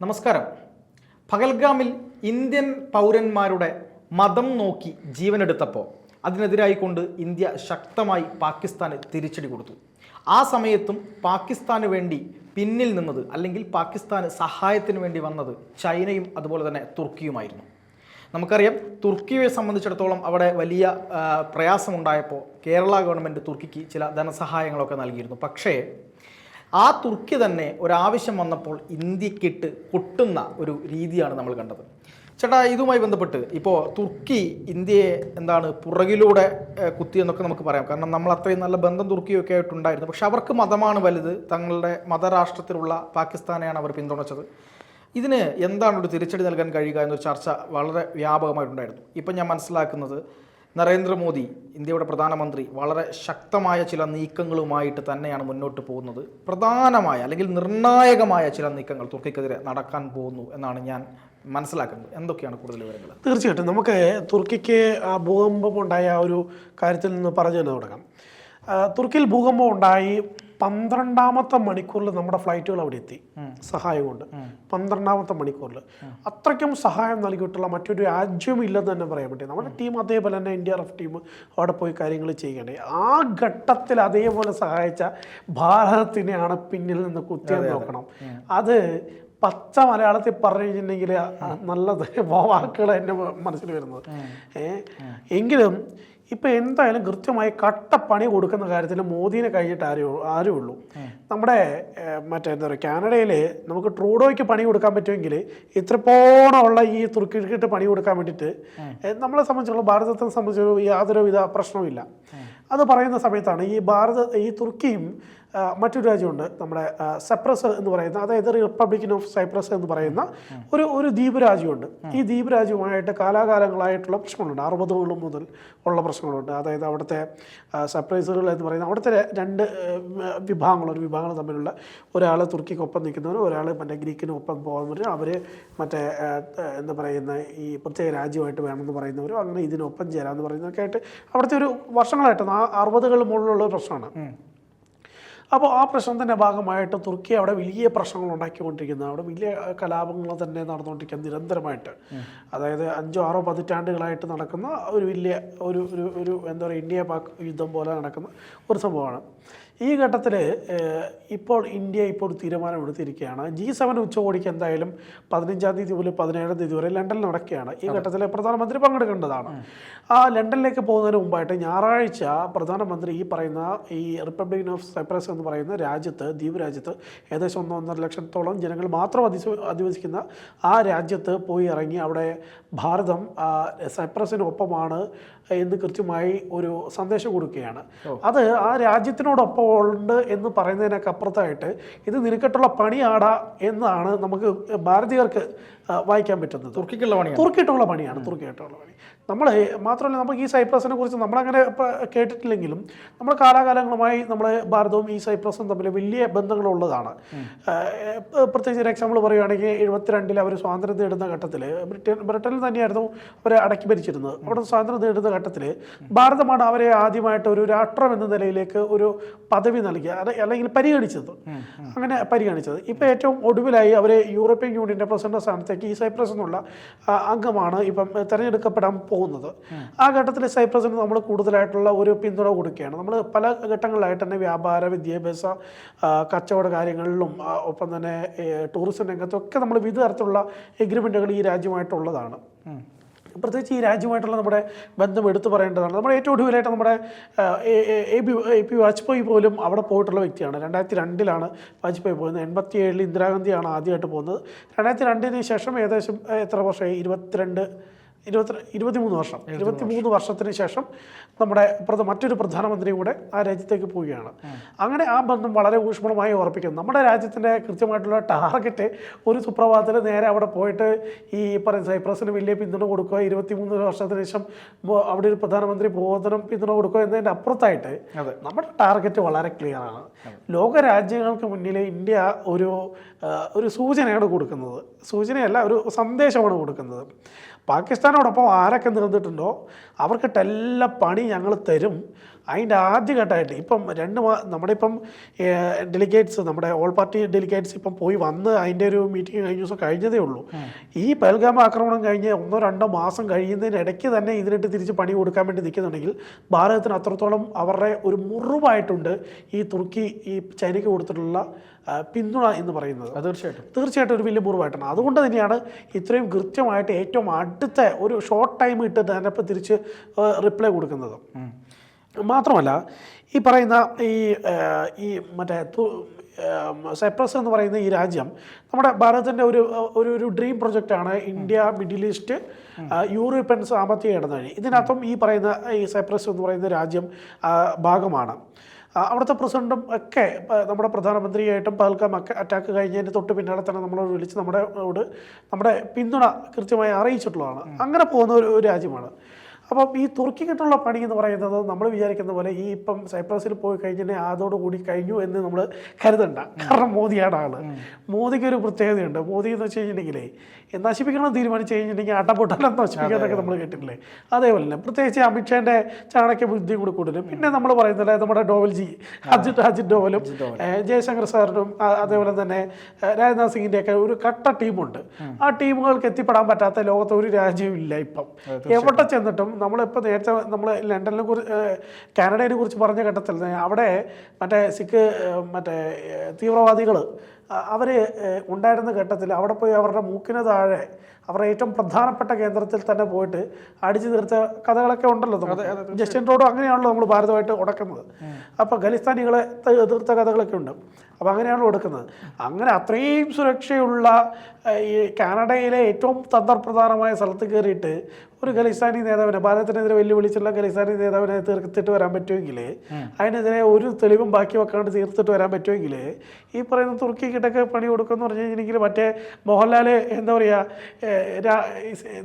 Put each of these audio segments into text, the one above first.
നമസ്കാരം. പകൽഗാമിൽ ഇന്ത്യൻ പൗരന്മാരുടെ മതം നോക്കി ജീവനെടുത്തപ്പോൾ അതിനെതിരായിക്കൊണ്ട് ഇന്ത്യ ശക്തമായി പാകിസ്ഥാന് തിരിച്ചടി കൊടുത്തു. ആ സമയത്തും പാകിസ്ഥാന് വേണ്ടി പിന്നിൽ നിന്നത് അല്ലെങ്കിൽ പാകിസ്ഥാന് സഹായത്തിന് വേണ്ടി വന്നത് ചൈനയും അതുപോലെ തന്നെ തുർക്കിയുമായിരുന്നു. നമുക്കറിയാം തുർക്കിയെ സംബന്ധിച്ചിടത്തോളം അവിടെ വലിയ പ്രയാസമുണ്ടായപ്പോൾ കേരള ഗവൺമെന്റ് തുർക്കിക്ക് ചില ധനസഹായങ്ങളൊക്കെ നൽകിയിരുന്നു. പക്ഷേ ആ തുർക്കി തന്നെ ഒരാവശ്യം വന്നപ്പോൾ ഇന്ത്യക്കിട്ട് കൊട്ടുന്ന ഒരു രീതിയാണ് നമ്മൾ കണ്ടത്. ചേട്ടാ ഇതുമായി ബന്ധപ്പെട്ട് ഇപ്പോൾ തുർക്കി ഇന്ത്യയെ എന്താണ് പുറകിലൂടെ കുത്തി എന്നൊക്കെ നമുക്ക് പറയാം. കാരണം നമ്മൾ അത്രയും നല്ല ബന്ധം തുർക്കിയൊക്കെ ആയിട്ടുണ്ടായിരുന്നു. പക്ഷെ അവർക്ക് മതമാണ് വലുത്. തങ്ങളുടെ മതരാഷ്ട്രത്തിലുള്ള പാകിസ്ഥാനെയാണ് അവർ പിന്തുണച്ചത്. ഇതിന് എന്താണ് ഒരു തിരിച്ചടി നൽകാൻ കഴിയുക എന്നൊരു ചർച്ച വളരെ വ്യാപകമായിട്ടുണ്ടായിരുന്നു. ഇപ്പം ഞാൻ മനസ്സിലാക്കുന്നത് നരേന്ദ്രമോദി ഇന്ത്യയുടെ പ്രധാനമന്ത്രി വളരെ ശക്തമായ ചില നീക്കങ്ങളുമായിട്ട് തന്നെയാണ് മുന്നോട്ട് പോകുന്നത്. പ്രധാനമായ അല്ലെങ്കിൽ നിർണായകമായ ചില നീക്കങ്ങൾ തുർക്കിക്കെതിരെ നടക്കാൻ പോകുന്നു എന്നാണ് ഞാൻ മനസ്സിലാക്കുന്നത്. എന്തൊക്കെയാണ് കൂടുതൽ വിവരങ്ങൾ? തീർച്ചയായിട്ടും. നമുക്ക് തുർക്കിക്ക് ആ ഭൂകമ്പം ഉണ്ടായ ആ ഒരു കാര്യത്തിൽ നിന്ന് പറഞ്ഞു തന്നെ തുടങ്ങാം. തുർക്കിയിൽ ഭൂകമ്പം ഉണ്ടായി പന്ത്രണ്ടാമത്തെ മണിക്കൂറിൽ നമ്മുടെ ഫ്ലൈറ്റുകൾ അവിടെ എത്തി. സഹായം കൊണ്ട് പന്ത്രണ്ടാമത്തെ മണിക്കൂറിൽ. അത്രയ്ക്കും സഹായം നൽകിയിട്ടുള്ള മറ്റൊരു രാജ്യവും ഇല്ലെന്ന് തന്നെ പറയാൻ പറ്റും നമ്മുടെ ടീം അതേപോലെ തന്നെ ഇന്ത്യ റഫ് ടീം അവിടെ പോയി കാര്യങ്ങൾ ചെയ്യണേ. ആ ഘട്ടത്തിൽ അതേപോലെ സഹായിച്ച ഭാരതത്തിനെയാണ് പിന്നിൽ നിന്ന് കുത്തിയെന്ന് നോക്കണം. അത് പച്ച മലയാളത്തിൽ പറഞ്ഞു കഴിഞ്ഞിട്ടുണ്ടെങ്കിൽ നല്ലത് വാക്കുകൾ എന്റെ മനസ്സിൽ വരുന്നത്. എങ്കിലും ഇപ്പം എന്തായാലും കൃത്യമായി കട്ടപ്പണി കൊടുക്കുന്ന കാര്യത്തിൽ മോദിനെ കഴിഞ്ഞിട്ട് ആരും ആരും ഉള്ളൂ നമ്മുടെ മറ്റേ എന്താ പറയുക കാനഡയിൽ നമുക്ക് ട്രൂഡോയ്ക്ക് പണി കൊടുക്കാൻ പറ്റുമെങ്കിൽ ഇത്രപ്പോണമുള്ള ഈ തുർക്കിട്ട് പണി കൊടുക്കാൻ വേണ്ടിയിട്ട് നമ്മളെ സംബന്ധിച്ചുള്ള ഭാരതത്തെ സംബന്ധിച്ചുള്ള യാതൊരുവിധ പ്രശ്നവുമില്ല അത് പറയുന്ന സമയത്താണ് ഈ ഭാരത ഈ തുർക്കിയും മറ്റൊരു രാജ്യമുണ്ട് നമ്മുടെ സപ്രസ് എന്ന് പറയുന്ന അതായത് റിപ്പബ്ലിക്കൻ ഓഫ് സൈപ്രസ് എന്ന് പറയുന്ന ഒരു ഒരു ദ്വീപ് രാജ്യമുണ്ട് ഈ ദ്വീപ് രാജ്യവുമായിട്ട് കാലാകാലങ്ങളായിട്ടുള്ള പ്രശ്നങ്ങളുണ്ട്. അറുപതുകൾ മുതൽ ഉള്ള പ്രശ്നങ്ങളുണ്ട്. അതായത് അവിടുത്തെ ആ, എന്ന് പറയുന്ന അവിടുത്തെ രണ്ട് വിഭാഗങ്ങൾ ഒരു വിഭാഗങ്ങൾ തമ്മിലുള്ള ഒരാൾ തുർക്കിക്കൊപ്പം നിൽക്കുന്നവർ ഒരാൾ മറ്റേ ഗ്രീക്കിനൊപ്പം പോകുന്നവർ അവർ മറ്റേ എന്താ പറയുന്ന ഈ പ്രത്യേക രാജ്യമായിട്ട് വേണമെന്ന് പറയുന്നവരും അങ്ങനെ ഇതിനൊപ്പം ചേരാമെന്ന് പറയുന്നതൊക്കെ ആയിട്ട് അവിടുത്തെ ഒരു വർഷങ്ങളായിട്ട് അറുപതുകൾ മുകളിലുള്ള പ്രശ്നമാണ്. അപ്പോൾ ആ പ്രശ്നത്തിന്റെ ഭാഗമായിട്ട് തുർക്കി അവിടെ വലിയ പ്രശ്നങ്ങൾ ഉണ്ടാക്കിക്കൊണ്ടിരിക്കുന്നത് അവിടെ വലിയ കലാപങ്ങൾ തന്നെ നടന്നുകൊണ്ടിരിക്കുക നിരന്തരമായിട്ട്. അതായത് അഞ്ചോ ആറോ പതിറ്റാണ്ടുകളായിട്ട് നടക്കുന്ന ഒരു വലിയ ഒരു ഒരു എന്താ പറയുക ഇന്ത്യ പാക് യുദ്ധം പോലെ നടക്കുന്ന ഒരു സംഭവമാണ്. ഈ ഘട്ടത്തിൽ ഇപ്പോൾ ഇന്ത്യ ഇപ്പോൾ ഒരു തീരുമാനം എടുത്തിരിക്കുകയാണ്. ജി സെവൻ ഉച്ചകോടിക്ക് എന്തായാലും പതിനഞ്ചാം തീയതി മുതൽ പതിനേഴാം തീയതി വരെ ലണ്ടനിൽ നടക്കുകയാണ്. ഈ ഘട്ടത്തിൽ പ്രധാനമന്ത്രി പങ്കെടുക്കേണ്ടതാണ്. ആ ലണ്ടനിലേക്ക് പോകുന്നതിന് മുമ്പായിട്ട് ഞായറാഴ്ച പ്രധാനമന്ത്രി ഈ പറയുന്ന ഈ റിപ്പബ്ലിക് ഓഫ് സൈപ്രസ് എന്ന് പറയുന്ന രാജ്യത്ത് ദ്വീപ് രാജ്യത്ത് ഏകദേശം ഒന്ന് ഒന്നര ലക്ഷത്തോളം ജനങ്ങൾ മാത്രം അധിവ അധിവസിക്കുന്ന ആ രാജ്യത്ത് പോയി ഇറങ്ങി അവിടെ ഭാരതം സൈപ്രസിനൊപ്പമാണ് എന്ന് കൃത്യമായി ഒരു സന്ദേശം കൊടുക്കുകയാണ്. അത് ആ രാജ്യത്തിനോടൊപ്പം ഉണ്ട് എന്ന് പറയുന്നതിനൊക്കെ അപ്പുറത്തായിട്ട് ഇത് നിനക്കിട്ടുള്ള പണിയാടാ എന്നാണ് നമുക്ക് ഭാരതീയർക്ക് വായിക്കാൻ പറ്റുന്നത്. തുർക്കിക്കുള്ള പണി തുർക്കിയിട്ടുള്ള പണിയാണ് തുർക്കിയിട്ടുള്ള പണി. നമ്മൾ മാത്രമല്ല നമുക്ക് ഈ സൈപ്രസിനെ കുറിച്ച് നമ്മളങ്ങനെ കേട്ടിട്ടില്ലെങ്കിലും നമ്മൾ കാലാകാലങ്ങളുമായി നമ്മൾ ഭാരതവും ഈ സൈപ്രസും തമ്മിൽ വലിയ ബന്ധങ്ങളുള്ളതാണ്. പ്രത്യേകിച്ച് ഒരു എക്സാമ്പിൾ പറയുകയാണെങ്കിൽ എഴുപത്തിരണ്ടിൽ അവർ സ്വാതന്ത്ര്യം നേടുന്ന ഘട്ടത്തിൽ ബ്രിട്ടൻ ബ്രിട്ടനിൽ തന്നെയായിരുന്നു അവരെ അടക്കി ഭരിച്ചിരുന്നത്. അവിടെ സ്വാതന്ത്ര്യം നേടുന്ന ഘട്ടത്തിൽ ഭാരതമാണ് അവരെ ആദ്യമായിട്ട് ഒരു രാഷ്ട്രം എന്ന നിലയിലേക്ക് ഒരു പദവി നൽകിയ അല്ലെങ്കിൽ പരിഗണിച്ചത്. അങ്ങനെ പരിഗണിച്ചത്. ഇപ്പോൾ ഏറ്റവും ഒടുവിലായി അവർ യൂറോപ്യൻ യൂണിയന്റെ പ്രസിഡന്റ് സ്ഥാനത്തേക്ക് ഈ സൈപ്രസ് എന്നുള്ള അംഗമാണ് ഇപ്പം തിരഞ്ഞെടുക്കപ്പെടാൻ പോകുന്നത്. ആ ഘട്ടത്തിൽ സൈപ്രസിന് നമ്മൾ കൂടുതലായിട്ടുള്ള ഒരു പിന്തുണ കൊടുക്കുകയാണ്. നമ്മൾ പല ഘട്ടങ്ങളിലായിട്ട് തന്നെ വ്യാപാര വിദ്യാഭ്യാസ കച്ചവട കാര്യങ്ങളിലും ഒപ്പം തന്നെ ടൂറിസം രംഗത്തൊക്കെ നമ്മൾ വിവിധ തരത്തിലുള്ള എഗ്രിമെന്റുകൾ ഈ രാജ്യമായിട്ടുള്ളതാണ്. പ്രത്യേകിച്ച് ഈ രാജ്യമായിട്ടുള്ള നമ്മുടെ ബന്ധം എടുത്തു പറയേണ്ടതാണ്. നമ്മുടെ ഏറ്റവും ഒടുവിലായിട്ട് നമ്മുടെ A P A P Vajpayee പോലും അവിടെ പോയിട്ടുള്ള വ്യക്തിയാണ്. രണ്ടായിരത്തി രണ്ടിലാണ് വാജ്പേയി പോകുന്നത്. എൺപത്തി ഏഴിൽ ഇന്ദിരാഗാന്ധിയാണ് ആദ്യമായിട്ട് പോകുന്നത്. രണ്ടായിരത്തി രണ്ടിന് ശേഷം ഏകദേശം എത്ര വർഷമായി? ഇരുപത്തിരണ്ട് ഇരുപത്തി ഇരുപത്തിമൂന്ന് വർഷം. ഇരുപത്തിമൂന്ന് വർഷത്തിന് ശേഷം നമ്മുടെ മറ്റൊരു പ്രധാനമന്ത്രി കൂടെ ആ രാജ്യത്തേക്ക് പോവുകയാണ്. അങ്ങനെ ആ ബന്ധം വളരെ ഊഷ്മളമായി ഉറപ്പിക്കുന്നു. നമ്മുടെ രാജ്യത്തിന്റെ കൃത്യമായിട്ടുള്ള ടാർഗറ്റ് ഒരു സുപ്രഭാതത്തിൽ നേരെ അവിടെ പോയിട്ട് ഈ പറയുന്ന സൈപ്രസിന് വലിയ പിന്തുണ കൊടുക്കുക ഇരുപത്തിമൂന്ന് വർഷത്തിന് ശേഷം അവിടെ ഒരു പ്രധാനമന്ത്രി ബോധനം പിന്തുണ കൊടുക്കുക എന്നതിന്റെ അപ്പുറത്തായിട്ട് അതെ. നമ്മുടെ ടാർഗറ്റ് വളരെ ക്ലിയർ ആണ്. ലോക രാജ്യങ്ങൾക്ക് മുന്നിൽ ഇന്ത്യ ഒരു ഒരു സൂചനയാണ് കൊടുക്കുന്നത്. സൂചനയല്ല ഒരു സന്ദേശമാണ് കൊടുക്കുന്നത്. പാകിസ്ഥാനോടൊപ്പം ആരൊക്കെ നിന്നിട്ടുണ്ടോ അവർക്കിട്ടെല്ലാം പണി ഞങ്ങൾ തരും. അതിന്റെ ആദ്യഘട്ടമായിട്ട് ഇപ്പം രണ്ട് മാ നമ്മുടെ ഇപ്പം ഡെലിഗേറ്റ്സ് നമ്മുടെ ഓൾ പാർട്ടി ഡെലിഗേറ്റ്സ് ഇപ്പം പോയി വന്ന് അതിന്റെ ഒരു മീറ്റിംഗ് കഴിഞ്ഞ ദിവസം കഴിഞ്ഞതേ ഉള്ളൂ. ഈ പൽഗാമ ആക്രമണം കഴിഞ്ഞ് ഒന്നോ രണ്ടോ മാസം കഴിയുന്നതിനിടയ്ക്ക് തന്നെ ഇതിനിട്ട് തിരിച്ച് പണി കൊടുക്കാൻ വേണ്ടി നിൽക്കുന്നുണ്ടെങ്കിൽ ഭാരതത്തിന് അത്രത്തോളം അവരുടെ ഒരു മുറിവായിട്ടുണ്ട് ഈ തുർക്കി ഈ ചൈനയ്ക്ക് കൊടുത്തിട്ടുള്ള പിന്തുണ എന്ന് പറയുന്നത്. തീർച്ചയായിട്ടും. തീർച്ചയായിട്ടും ഒരു വലിയ മുറിവായിട്ടാണ്. അതുകൊണ്ട് തന്നെയാണ് ഇത്രയും കൃത്യമായിട്ട് ഏറ്റവും അടുത്ത ഒരു ഷോർട്ട് ടൈം ഇട്ട് തന്നെ ഇപ്പം തിരിച്ച് റിപ്ലൈ കൊടുക്കുന്നത്. മാത്രമല്ല ഈ പറയുന്ന ഈ ഈ മറ്റേ സൈപ്രസ് എന്ന് പറയുന്ന ഈ രാജ്യം നമ്മുടെ ഭാരതത്തിന്റെ ഒരു ഒരു ഒരു ഡ്രീം പ്രൊജക്റ്റാണ് ഇന്ത്യ മിഡിൽ ഈസ്റ്റ് യൂറോപ്യൻ സാമ്പത്തിക ഇടനാഴി. ഇതിനകത്തും ഈ പറയുന്ന ഈ സൈപ്രസ് എന്ന് പറയുന്ന രാജ്യം ഭാഗമാണ്. അവിടുത്തെ പ്രസിഡന്റും ഒക്കെ നമ്മുടെ പ്രധാനമന്ത്രിയായിട്ടും പഹൽഗാം ഒക്കെ അറ്റാക്ക് കഴിഞ്ഞതിന് തൊട്ട് പിന്നാലെ തന്നെ നമ്മളോട് വിളിച്ച് നമ്മുടെ നമ്മുടെ പിന്തുണ കൃത്യമായി അറിയിച്ചിട്ടുള്ളതാണ്. അങ്ങനെ പോകുന്ന ഒരു രാജ്യമാണ്. അപ്പം ഈ തുർക്കിക്കിട്ടുള്ള പണി എന്ന് പറയുന്നത് നമ്മൾ വിചാരിക്കുന്ന പോലെ ഈ ഇപ്പം സൈപ്രസിൽ പോയി കഴിഞ്ഞാൽ അതോടുകൂടി കഴിഞ്ഞു എന്ന് നമ്മൾ കരുതണ്ട. കാരണം മോദിയാണ് ആൾ. മോദിക്ക് ഒരു പ്രത്യേകതയുണ്ട്. മോദി എന്ന് വെച്ച് കഴിഞ്ഞിട്ടുണ്ടെങ്കിലേ നശിപ്പിക്കണം തീരുമാനിച്ചു കഴിഞ്ഞിട്ടുണ്ടെങ്കിൽ അട്ടപ്പൊട്ടലം നശിപ്പിക്കാനൊക്കെ നമ്മൾ കേട്ടിട്ടില്ലേ? അതേപോലെ തന്നെ പ്രത്യേകിച്ച് അമിത്ഷാന്റെ ചാണക്യ ബുദ്ധി കൂടി കൂടുതലും പിന്നെ നമ്മൾ പറയുന്നില്ല നമ്മുടെ ഡോവൽജി അജിത് അജിത് ഡോവലും ജയശങ്കർ സാറിനും അതേപോലെ തന്നെ രാജ്നാഥ് സിംഗിന്റെ ഒക്കെ ഒരു കട്ട ടീമുണ്ട്. ആ ടീമുകൾക്ക് എത്തിപ്പെടാൻ പറ്റാത്ത ലോകത്ത് ഒരു രാജ്യവും ഇല്ല ഇപ്പം. എവിടെ ചെന്നിട്ടും നമ്മളിപ്പോൾ നേരത്തെ നമ്മൾ ലണ്ടനെ കുറിച്ച് കാനഡയെ കുറിച്ച് പറഞ്ഞ ഘട്ടത്തിൽ അവിടെ മറ്റേ സിഖ് മറ്റേ തീവ്രവാദികൾ അവർ ഉണ്ടായിരുന്ന ഘട്ടത്തിൽ അവിടെ പോയി അവരുടെ മൂക്കിന് താഴെ അവരുടെ ഏറ്റവും പ്രധാനപ്പെട്ട കേന്ദ്രത്തിൽ തന്നെ പോയിട്ട് അടിച്ചു തീർത്ത കഥകളൊക്കെ ഉണ്ടല്ലോ. ജസ്റ്റിൻ റോഡും അങ്ങനെയാണല്ലോ നമ്മൾ ഭാരതമായിട്ട് ഉടക്കുന്നത്. അപ്പോൾ ഖലിസ്ഥാനികളെ തീർത്ത കഥകളൊക്കെ ഉണ്ട്. അപ്പോൾ അങ്ങനെയാണല്ലോ ഉടക്കുന്നത്. അങ്ങനെ അത്രയും സുരക്ഷയുള്ള ഈ കാനഡയിലെ ഏറ്റവും തന്ത്രപ്രധാനമായ സ്ഥലത്ത് കയറിയിട്ട് ഒരു ഖലിസ്ഥാനി നേതാവിനെ ഭാരതത്തിനെതിരെ വെല്ലുവിളിച്ചുള്ള ഖലിസ്ഥാനി നേതാവിനെ തീർത്തിട്ട് വരാൻ പറ്റുമെങ്കിൽ അതിനെതിരെ ഒരു തെളിവും ബാക്കി വെക്കാണ്ട് തീർത്തിട്ട് വരാൻ പറ്റുമെങ്കിൽ ഈ പറയുന്ന തുർക്കി കിട്ടൊക്കെ പണി കൊടുക്കുമെന്ന് പറഞ്ഞു കഴിഞ്ഞിട്ടുണ്ടെങ്കിൽ മറ്റേ മോഹൻലാൽ എന്താ പറയുക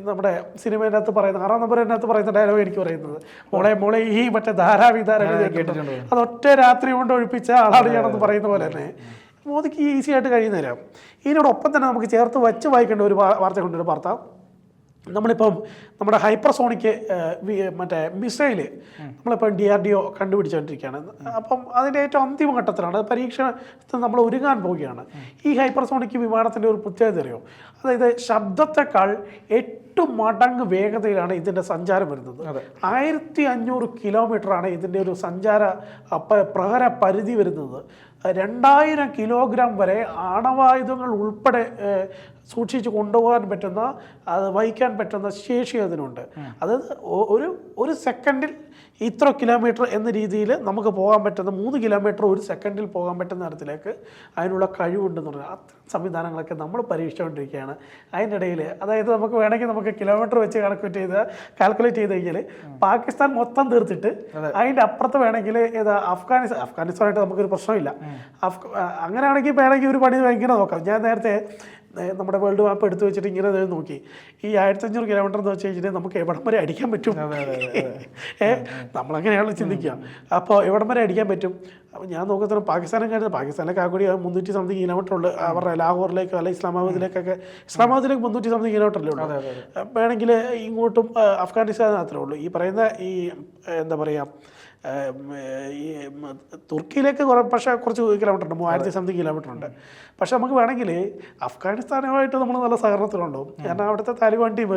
നമ്മുടെ സിനിമേന്റെ അകത്ത് പറയുന്ന ആറാം നമ്പറിന്റെ അകത്ത് പറയുന്ന ഡയലോഗ് എനിക്ക് പറയുന്നത്. മോളെ മോളെ ഈ മറ്റേ ധാരാവിധാര കേട്ടിട്ടുണ്ട്. അത് ഒറ്റ രാത്രി കൊണ്ട് ഒഴിപ്പിച്ച ആളാണ് ഞാനെന്ന് പറയുന്ന പോലെ തന്നെ. മോദിക്ക് ഈസി ആയിട്ട് കഴിയുന്ന തരാം ഇതിനോടൊപ്പം തന്നെ നമുക്ക് ചേർത്ത് വച്ച് വായിക്കേണ്ട ഒരു വാർത്ത കൊണ്ടൊരു വാർത്ത. നമ്മളിപ്പം നമ്മുടെ ഹൈപ്പർസോണിക് മറ്റേ മിസൈൽ നമ്മളിപ്പം ഡി ആർ ഡി ഒ കണ്ടുപിടിച്ചുകൊണ്ടിരിക്കുകയാണ് അപ്പം അതിന്റെ ഏറ്റവും അന്തിമ ഘട്ടത്തിലാണ് പരീക്ഷണത്തിൽ നമ്മൾ ഒരുങ്ങാൻ പോവുകയാണ്. ഈ ഹൈപ്പർസോണിക് വിമാനത്തിന്റെ ഒരു പ്രത്യേകത അറിയോ? അതായത് ശബ്ദത്തെക്കാൾ എട്ട് മടങ്ങ് വേഗതയിലാണ് ഇതിന്റെ സഞ്ചാരം വരുന്നത്. ആയിരത്തി അഞ്ഞൂറ് കിലോമീറ്ററാണ് ഇതിന്റെ ഒരു സഞ്ചാര പ്രഹര പരിധി വരുന്നത്. രണ്ടായിരം കിലോഗ്രാം വരെ ആണവായുധങ്ങൾ ഉൾപ്പെടെ സൂക്ഷിച്ച് കൊണ്ടുപോകാൻ പറ്റുന്ന അത് വഹിക്കാൻ പറ്റുന്ന ശേഷി അതിനുണ്ട്. അതായത് ഒരു ഒരു സെക്കൻഡിൽ ഇത്ര കിലോമീറ്റർ എന്ന രീതിയിൽ നമുക്ക് പോകാൻ പറ്റുന്ന മൂന്ന് കിലോമീറ്റർ ഒരു സെക്കൻഡിൽ പോകാൻ പറ്റുന്ന തരത്തിലേക്ക് അതിനുള്ള കഴിവുണ്ടെന്ന് പറഞ്ഞാൽ അത്തരം സംവിധാനങ്ങളൊക്കെ നമ്മൾ പരീക്ഷിച്ചുകൊണ്ടിരിക്കുകയാണ്. അതിന്റെ ഇടയിൽ അതായത് നമുക്ക് വേണമെങ്കിൽ നമുക്ക് കിലോമീറ്റർ വെച്ച് കാൽക്കുലേറ്റ് ചെയ്ത് കാൽക്കുലേറ്റ് ചെയ്ത് കഴിഞ്ഞാൽ പാകിസ്ഥാൻ മൊത്തം തീർത്തിട്ട് അതിന്റെ അപ്പുറത്ത് വേണമെങ്കിൽ ഏതാ അഫ്ഗാനിസ്ഥാൻ അഫ്ഗാനിസ്ഥാനായിട്ട് നമുക്കൊരു പ്രശ്നമില്ല അഫ് അങ്ങനെയാണെങ്കിൽ വേണമെങ്കിൽ ഒരു പണി ഭയങ്കര നോക്കാം. ഞാൻ നേരത്തെ നമ്മുടെ വേൾഡ് മാപ്പ് എടുത്തു വെച്ചിട്ട് ഇങ്ങനെ നോക്കി. ഈ ആയിരത്തി അഞ്ഞൂറ് കിലോമീറ്റർ എന്ന് വെച്ച് കഴിഞ്ഞാൽ നമുക്ക് എവിടം വരെ അടിക്കാൻ പറ്റും? ഏ നമ്മളങ്ങനെയാണല്ലോ ചിന്തിക്കുക. അപ്പോൾ എവിടം വരെ അടിക്കാൻ പറ്റും? അപ്പോൾ ഞാൻ നോക്കുന്നത് പാകിസ്ഥാനെ കഴിഞ്ഞത് പാകിസ്ഥാനൊക്കെ ആ കൂടി മുന്നൂറ്റി സംതിങ് കിലോമീറ്റർ ഉള്ളു. അവരുടെ ലാഹോറിലേക്കോ അല്ലെ ഇസ്ലാമാബാദിലേക്കൊക്കെ ഇസ്ലാമാബാദിലേക്ക് മുന്നൂറ്റി സംതിങ് കിലോമീറ്റർ അല്ലേ ഉള്ളൂ? വേണമെങ്കിൽ ഇങ്ങോട്ടും അഫ്ഗാനിസ്ഥാൻ മാത്രമേ ഉള്ളൂ. ഈ പറയുന്ന ഈ എന്താ പറയുക ഈ തുർക്കിയിലേക്ക് കുറേ പക്ഷേ കുറച്ച് കിലോമീറ്റർ ഉണ്ട് മൂവായിരത്തി സംതിങ് കിലോമീറ്റർ ഉണ്ട് പക്ഷെ നമുക്ക് വേണമെങ്കിൽ അഫ്ഗാനിസ്ഥാനുമായിട്ട് നമ്മൾ നല്ല സഹകരണത്തിലുണ്ടോ കാരണം അവിടുത്തെ താലിബാൻ ടീം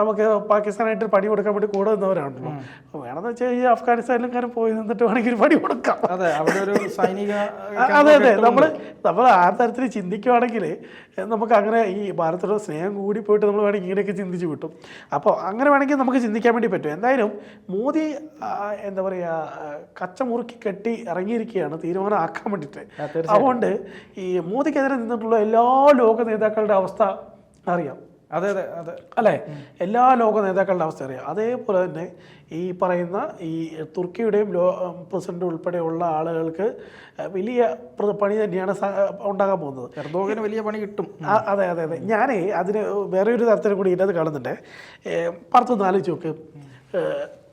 നമുക്ക് പാകിസ്ഥാനായിട്ട് പണി കൊടുക്കാൻ വേണ്ടി കൂടെ നിന്നവരാണല്ലോ അപ്പോൾ വേണമെന്ന് വെച്ചാൽ ഈ അഫ്ഗാനിസ്ഥാനിലും കാര്യം പോയി നിന്നിട്ട് വേണമെങ്കിൽ പണി കൊടുക്കാം. അതെ അവിടെ ഒരു സൈനിക അതെ അതെ. നമ്മൾ നമ്മൾ ആ തരത്തിൽ ചിന്തിക്കുവാണെങ്കിൽ നമുക്ക് അങ്ങനെ ഈ ഭാരതത്തോട് സ്നേഹം കൂടി പോയിട്ട് നമ്മൾ വേണമെങ്കിൽ ഇങ്ങനെയൊക്കെ ചിന്തിച്ച് കിട്ടും. അപ്പോൾ അങ്ങനെ വേണമെങ്കിൽ നമുക്ക് ചിന്തിക്കാൻ വേണ്ടി പറ്റും. എന്തായാലും മോദി എന്താ പറയുക കച്ച മുറുക്കി കെട്ടി ഇറങ്ങിയിരിക്കുകയാണ് തീരുമാനം ആക്കാൻ വേണ്ടിയിട്ട് അതുകൊണ്ട് ഈ മോദിക്കെതിരെ നിന്നിട്ടുള്ള എല്ലാ ലോക നേതാക്കളുടെ അവസ്ഥ അറിയാം. അതെ അതെ അതെ. അല്ലേ? എല്ലാ ലോക നേതാക്കളുടെ അവസ്ഥ അറിയാം. അതേപോലെ തന്നെ ഈ പറയുന്ന ഈ തുർക്കിയുടെയും ലോ പ്രസിഡന്റ് ഉൾപ്പെടെയുള്ള ആളുകൾക്ക് വലിയ പണി തന്നെയാണ് ഉണ്ടാകാൻ പോകുന്നത്. എർദോഗന് വലിയ പണി കിട്ടും. അതെ അതെ അതെ. ഞാനേ അതിന് വേറെ ഒരു തരത്തിലും കൂടി ഇതിനകത്ത് കാണുന്നുണ്ട്. പുറത്തൊന്ന് ആലോചിച്ച് നോക്ക്.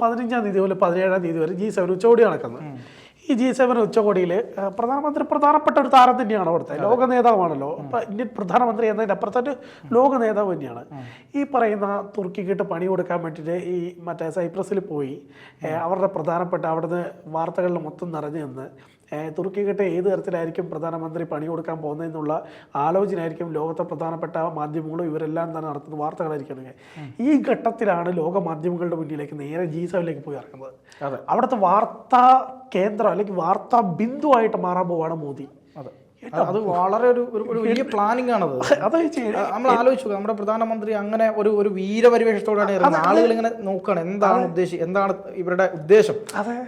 പതിനഞ്ചാം തീയതി മുതൽ പതിനേഴാം തീയതി വരെ ജി സെവൻ ഉച്ചകോടി നടക്കുന്നത്. ഈ ജി സെവൻ ഉച്ചകോടിയിൽ പ്രധാനമന്ത്രി പ്രധാനപ്പെട്ട ഒരു താരം തന്നെയാണ് അവിടുത്തെ. ലോക നേതാവാണല്ലോ. അപ്പം ഇന്ത്യൻ പ്രധാനമന്ത്രി എന്നതിന്റെ അപ്പുറത്തൊരു ലോക നേതാവ് തന്നെയാണ്. ഈ പറയുന്ന തുർക്കിക്കിട്ട് പണി കൊടുക്കാൻ വേണ്ടിയിട്ട് ഈ മറ്റേ സൈപ്രസിൽ പോയി അവരുടെ പ്രധാനപ്പെട്ട അവിടുന്ന് വാർത്തകളിൽ മൊത്തം നിറഞ്ഞു നിന്ന് തുർക്കിക്കിട്ട് ഏത് തരത്തിലായിരിക്കും പ്രധാനമന്ത്രി പണി കൊടുക്കാൻ പോകുന്നതെന്നുള്ള ആലോചനയായിരിക്കും ലോകത്തെ പ്രധാനപ്പെട്ട മാധ്യമങ്ങളും ഇവരെല്ലാം തന്നെ നടത്തുന്ന വാർത്തകളായിരിക്കും ഈ ഘട്ടത്തിലാണ് ലോക മാധ്യമങ്ങളുടെ മുന്നിലേക്ക് നേരെ ജി സെവനിലേക്ക് പോയി ഇറങ്ങുന്നത്. അതെ. അവിടുത്തെ വാർത്താ കേന്ദ്രം അല്ലെങ്കിൽ വാർത്താ ബിന്ദുവായിട്ട് മാറാൻ പോവാണ് മോദി. അതെ. അത് വളരെ ഒരു ഒരു- വലിയ പ്ലാനിങ് ആണത്. അത് നമ്മൾ ആലോചിച്ചു നമ്മുടെ പ്രധാനമന്ത്രി അങ്ങനെ ഒരു ഒരു വീരപരിവേഷത്തോടെയാണ് ഇറങ്ങുന്നത് ആളുകൾ ഇങ്ങനെ നോക്കുകയാണ് എന്താണ് ഉദ്ദേശം എന്താണ് ഇവരുടെ ഉദ്ദേശം?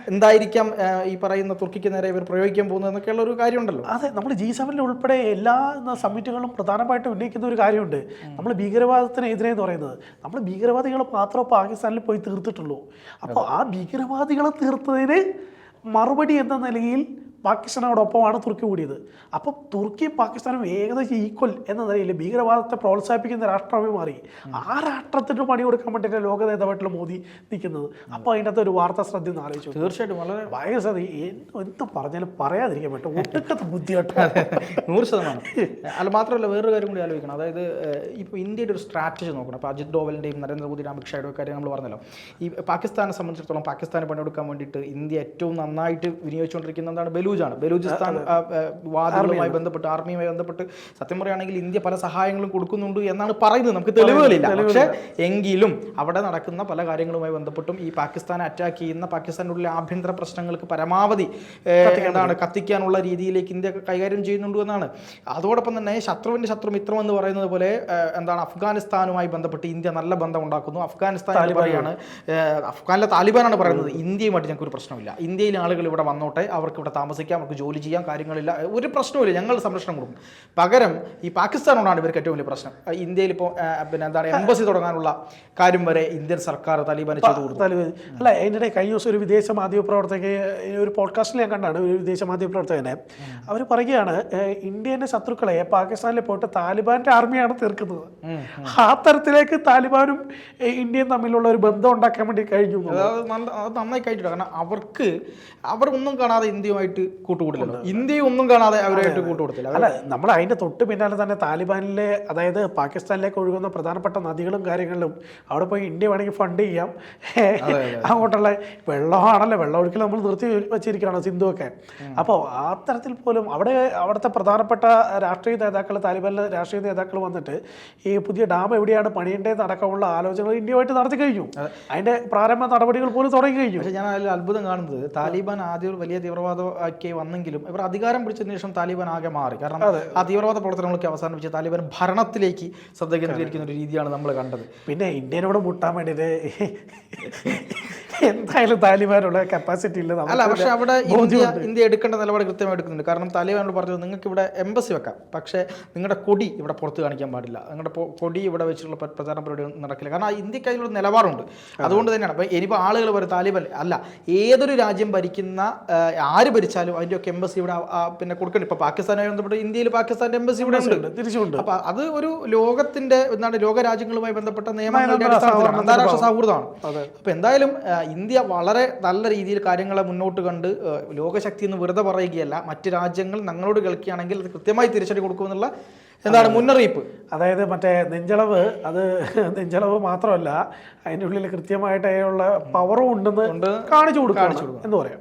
എന്തായിരിക്കാം ഈ പറയുന്ന തുർക്കിക്ക് നേരെ ഇവർ പ്രയോഗിക്കാൻ പോകുന്നത് എന്നൊക്കെയുള്ള ഒരു കാര്യമുണ്ടല്ലോ. അതെ നമ്മൾ ജി സെവനിൽ ഉൾപ്പെടെ എല്ലാ സമ്മിറ്റുകളും പ്രധാനമായിട്ട് ഉന്നയിക്കുന്ന ഒരു കാര്യമുണ്ട്. നമ്മൾ ഭീകരവാദത്തിനെതിരെ എന്ന് പറയുന്നത്. നമ്മൾ ഭീകരവാദികളെ മാത്രമേ പാകിസ്ഥാനിൽ പോയി തീർത്തിട്ടുള്ളൂ. അപ്പോൾ ആ ഭീകരവാദികളെ തീർത്തതിന് മറുപടി എന്ന നിലയിൽ പാകിസ്ഥാനോടൊപ്പമാണ് തുർക്കി കൂടിയത്. അപ്പം തുർക്കി പാകിസ്ഥാനും ഏകദേശം ഈക്വൽ എന്ന നിലയിൽ ഭീകരവാദത്തെ പ്രോത്സാഹിപ്പിക്കുന്ന രാഷ്ട്രമായി മാറി. ആ രാഷ്ട്രത്തിന് പണി കൊടുക്കാൻ വേണ്ടിയിട്ട് ലോക നേതാവായിട്ടുള്ള മോദി നിൽക്കുന്നത്. അപ്പോൾ അതിന്റെ അകത്ത് ഒരു വാർത്താ ശ്രദ്ധ എന്ന് ആലോചിച്ചു തീർച്ചയായിട്ടും വളരെ ഭയങ്കര ശ്രദ്ധ. എന്ത് പറഞ്ഞാലും പറയാതിരിക്കാൻ പറ്റും. ഒട്ടുക്കത്തെ ബുദ്ധി നൂറ് ശതമാനം. അല്ല മാത്രമല്ല വേറൊരു കാര്യം കൂടി ആലോചിക്കണം. അതായത് ഇപ്പോൾ ഇന്ത്യയുടെ ഒരു സ്ട്രാറ്റജി നോക്കണം. അപ്പോൾ അജിത് ഡോവലിന്റെയും നരേന്ദ്രമോദിയുടെ അമിത്ഷായുടെ കാര്യം നമ്മൾ പറഞ്ഞല്ലോ. ഈ പാകിസ്ഥാനെ സംബന്ധിച്ചിടത്തോളം പാകിസ്ഥാനെ പണിയെടുക്കാൻ വേണ്ടിയിട്ട് ഇന്ത്യ ഏറ്റവും നന്നായിട്ട് വിനിയോഗിച്ചുകൊണ്ടിരിക്കുന്ന എന്താണ് ബലൂജാണ്. ബലൂചിസ്ഥാൻ വാദികളുമായി ബന്ധപ്പെട്ട് ആർമിയുമായി ബന്ധപ്പെട്ട് സത്യം പറയുകയാണെങ്കിൽ ഇന്ത്യ പല സഹായങ്ങളും കൊടുക്കുന്നുണ്ട് എന്നാണ് പറയുന്നത്. നമുക്ക് തെളിവുകളില്ല. പക്ഷേ എങ്കിലും അവിടെ നടക്കുന്ന പല കാര്യങ്ങളുമായി ബന്ധപ്പെട്ടും ഈ പാകിസ്ഥാനെ അറ്റാക്ക് ചെയ്യുന്ന പാകിസ്ഥാനുള്ളിലെ ആഭ്യന്തര പ്രശ്നങ്ങൾക്ക് പരമാവധി എന്താണ് കത്തിക്കാനുള്ള രീതിയിലേക്ക് ഇന്ത്യ കൈകാര്യം ചെയ്യുന്നുണ്ട് എന്നാണ്. അതോടൊപ്പം തന്നെ ശത്രുവിന്റെ ശത്രു മിത്രം എന്ന് പറയുന്നത് പോലെ എന്താണ് അഫ്ഗാനിസ്ഥാനുമായി ബന്ധപ്പെട്ട് ഇന്ത്യ നല്ല ബന്ധം ഉണ്ടാക്കുന്നു അഫ്ഗാനിസ്ഥാൻ പറയാണ് അഫ്ഗാനിലെ താലിബാനാണ് പറയുന്നത്. ഇന്ത്യയുമായിട്ട് ഞങ്ങൾക്ക് ഒരു പ്രശ്നമില്ല. ഇന്ത്യയിലെ ആളുകൾ ഇവിടെ വന്നോട്ടെ. അവർക്ക് ഇവിടെ താമസിക്കാം അവർക്ക് ജോലി ചെയ്യാം കാര്യങ്ങളില്ല. ഒരു പ്രശ്നവുമില്ല ഞങ്ങൾ സംരക്ഷണം കൊടുക്കും. പകരം ഈ പാകിസ്ഥാനോടാണ് ഇവർക്ക് ഏറ്റവും വലിയ പ്രശ്നം. ഇന്ത്യയിൽ ഇപ്പോൾ പിന്നെ എന്താണ് എംബസി തുടങ്ങാനുള്ള കാര്യം വരെ ഇന്ത്യൻ സർക്കാർ താലിബാന് ചെയ്തു കൊടുത്തു. താലിബാൻ അല്ല അതിനിടെ കഴിഞ്ഞ ദിവസം ഒരു വിദേശ മാധ്യമ പ്രവർത്തക ഒരു പോഡ്കാസ്റ്റിൽ ഞാൻ കണ്ടാണ് ഒരു വിദേശ മാധ്യമ പ്രവർത്തകനെ അവർ പറയുകയാണ് ഇന്ത്യന്റെ ശത്രുക്കളെ പാകിസ്ഥാനിൽ പോയിട്ട് താലിബാന്റെ ആർമിയാണ് തീർക്കുന്നത്. ആ തരത്തിലേക്ക് താലിബാനും ഇന്ത്യയും തമ്മിലുള്ള ഒരു ബന്ധം ഉണ്ടാക്കാൻ വേണ്ടി കഴിഞ്ഞു അത് നന്നായി കഴിഞ്ഞിട്ടുണ്ട്. കാരണം അവർക്ക് അവർ ഒന്നും കാണാതെ ഇന്ത്യയുമായിട്ട് കൂട്ടുകൂടില്ലല്ലോ. ഇന്ത്യയും ഒന്നും കാണാതെ അവരായിട്ട് കൂട്ടുകൊടുത്തില്ല അല്ല നമ്മൾ അതിന്റെ തൊട്ട് പിന്നാലെ തന്നെ താലിബാനിലെ അതായത് പാകിസ്ഥാനിലേക്ക് ഒഴുകുന്ന പ്രധാനപ്പെട്ട നദികളും കാര്യങ്ങളിലും അവിടെ പോയി ഇന്ത്യ വേണമെങ്കിൽ ഫണ്ട് ചെയ്യാം. അങ്ങോട്ടുള്ള വെള്ളമാണല്ലോ വെള്ളം ഒഴുക്കിൽ നമ്മൾ നിർത്തി വെച്ചിരിക്കുകയാണ് സിന്ധു ഒക്കെ അപ്പോൾ ആ തരത്തിൽ പോലും അവിടെ അവിടുത്തെ പ്രധാനപ്പെട്ട രാഷ്ട്രീയ നേതാക്കൾ താലിബാനിലെ രാഷ്ട്രീയ നേതാക്കൾ വന്നിട്ട് ഈ പുതിയ ഡാം എവിടെയാണ് പണിയേണ്ടത് അടക്കമുള്ള ആലോചനകൾ ഇന്ത്യയുമായിട്ട് നടത്തി കഴിഞ്ഞു. അതിന്റെ പ്രാരംഭ നടപടികൾ പോലും തുടങ്ങി കഴിഞ്ഞു. പക്ഷേ ഞാൻ അതിൽ അത്ഭുതം കാണുന്നത് താലിബാൻ ആദ്യം വലിയ വലിയ തീവ്രവാദമാക്കി വന്നെങ്കിലും ഇവർ അധികാരം പിടിച്ചതിന് ശേഷം താലിബാൻ ആകെ മാറി. കാരണം ആ തീവ്രവാദ പ്രവർത്തനങ്ങളൊക്കെ അവസാനിപ്പിച്ച് താലിബാൻ ഭരണത്തിലേക്ക് ശ്രദ്ധ കേന്ദ്രീകരിക്കുന്ന ഒരു രീതിയാണ് നമ്മൾ കണ്ടത്. പിന്നെ ഇന്ത്യനോട് മുട്ടാൻ വേണ്ടിയിട്ട് എന്തായാലും താലിബാനുള്ള കപ്പാസിറ്റി ഇല്ല. അല്ല പക്ഷെ അവിടെ ഇന്ത്യ ഇന്ത്യ എടുക്കേണ്ട നിലപാട് കൃത്യമായി എടുക്കുന്നുണ്ട്. കാരണം താലിബാനോട് പറഞ്ഞത് നിങ്ങൾക്ക് ഇവിടെ എംബസി വെക്കാം. പക്ഷേ നിങ്ങളുടെ കൊടി ഇവിടെ പുറത്ത് കാണിക്കാൻ പാടില്ല. നിങ്ങളുടെ കൊടി ഇവിടെ വെച്ചിട്ടുള്ള പ്ര- പ്രചാരണ പരിപാടി നടക്കില്ല. കാരണം ആ ഇന്ത്യയ്ക്ക് അതിലൊരു നിലപാടുണ്ട്. അതുകൊണ്ട് തന്നെയാണ്. അപ്പോൾ ഇനിയിപ്പോൾ ആളുകൾ പറയും താലിബാൻ അല്ല ഏതൊരു രാജ്യം ഭരിക്കുന്ന ആര് ഭരിച്ചാലും അതിന്റെയൊക്കെ എംബസി ഇവിടെ പിന്നെ കൊടുക്കണം ഇപ്പോൾ പാകിസ്ഥാനുമായി ബന്ധപ്പെട്ട് ഇന്ത്യയിൽ പാകിസ്ഥാന്റെ എംബസി ഇവിടെ ഉണ്ട്. തിരിച്ചുണ്ട് അപ്പൊ അത് ഒരു ലോകത്തിന്റെ എന്താണ് ലോകരാജ്യങ്ങളുമായി ബന്ധപ്പെട്ട നിയമങ്ങളുടെ അടിസ്ഥാനത്തിലാണ്. അന്താരാഷ്ട്ര സൗഹൃദമാണ്. അപ്പൊ എന്തായാലും ഇന്ത്യ വളരെ നല്ല രീതിയിൽ കാര്യങ്ങളെ മുന്നോട്ട് കണ്ട് ലോകശക്തി എന്ന് വെറുതെ പറയുകയല്ല മറ്റ് രാജ്യങ്ങൾ ഞങ്ങളോട് കളിക്കുകയാണെങ്കിൽ അത് കൃത്യമായി തിരിച്ചടി കൊടുക്കുമെന്നുള്ള എന്താണ് മുന്നറിയിപ്പ്. അതായത് മറ്റേ നെഞ്ചളവ് അത് നെഞ്ചളവ് മാത്രമല്ല അതിന്റെ ഉള്ളിൽ കൃത്യമായിട്ട് അതിനുള്ള പവറും ഉണ്ടെന്ന് കാണിച്ചു കൊടുക്കുക എന്ന് പറയാം.